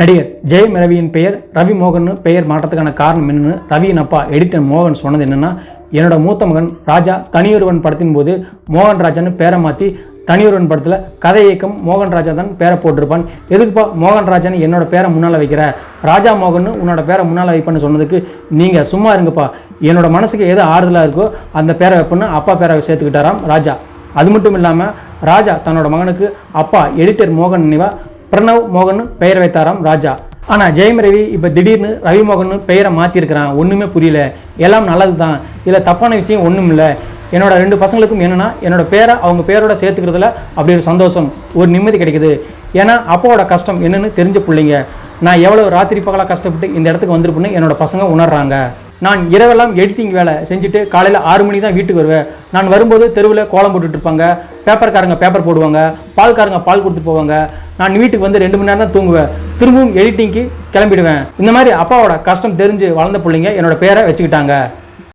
நடிகர் ஜெயம் ரவியின் பெயர் ரவி மோகன் பெயர் மாற்றத்துக்கான காரணம் என்னன்னு ரவியின் அப்பா எடிட்டர் மோகன் சொன்னது என்னென்னா என்னோட மூத்த மகன் ராஜா தனியொருவன் படத்தின் போது மோகன் ராஜான்னு பேரை மாற்றி தனியொருவன் படத்தில் கதை இயக்கம் மோகன் ராஜா தான் பேரை போட்டிருப்பான். எதுக்குப்பா மோகன் ராஜான்னு என்னோட பேரை முன்னால் வைக்கிற? ராஜா மோகன் உன்னோட பேரை முன்னால் வைப்பேன்னு சொன்னதுக்கு நீங்கள் சும்மா இருங்கப்பா. என்னோட மனசுக்கு எது ஆறுதலாக இருக்கோ அந்த பேரை வைப்பேன்னு அப்பா பேரை சேர்த்துக்கிட்டாராம் ராஜா. அது மட்டும் இல்லாமல் ராஜா தன்னோட மகனுக்கு அப்பா எடிட்டர் மோகன் நினைவா பிரணவ் மோகன் பெயர் வைத்தாராம் ராஜா. ஆனால் ஜெயம் ரவி இப்போ திடீர்னு ரவி மோகன் பெயரை மாற்றிருக்கிறான் ஒன்றுமே புரியல. எல்லாம் நல்லது தான் இதில் தப்பான விஷயம் ஒன்றும் இல்லை என்னோட ரெண்டு பசங்களுக்கும் என்னென்னா என்னோட பேரை அவங்க பேரோட சேர்த்துக்கிறதுல அப்படி ஒரு சந்தோஷம் ஒரு நிம்மதி கிடைக்குது. ஏன்னா அப்பாவோட கஷ்டம் என்னன்னு தெரிஞ்ச பிள்ளைங்க. நான் எவ்வளோ ராத்திரி பகலாக கஷ்டப்பட்டு இந்த இடத்துக்கு வந்திருப்பேன்னு என்னோட பசங்க உணர்றாங்க. நான் இரவெல்லாம் எடிட்டிங் வேலை செஞ்சுட்டு காலையில் ஆறு மணி தான் வீட்டுக்கு வருவேன். நான் வரும்போது தெருவில் கோலம் போட்டுட்டு இருப்பாங்க. பேப்பர்காரங்க பேப்பர் போடுவாங்க. பால்காரங்க பால் கொடுத்து போவாங்க. நான் வீட்டுக்கு வந்து ரெண்டு மணி நேரம் தான் தூங்குவேன். திரும்பவும் எடிட்டிங்க்கு கிளம்பிடுவேன். இந்த மாதிரி அப்பாவோட கஷ்டம் தெரிஞ்சு வளர்ந்த பிள்ளைங்க என்னோட பேரை வச்சுக்கிட்டாங்க.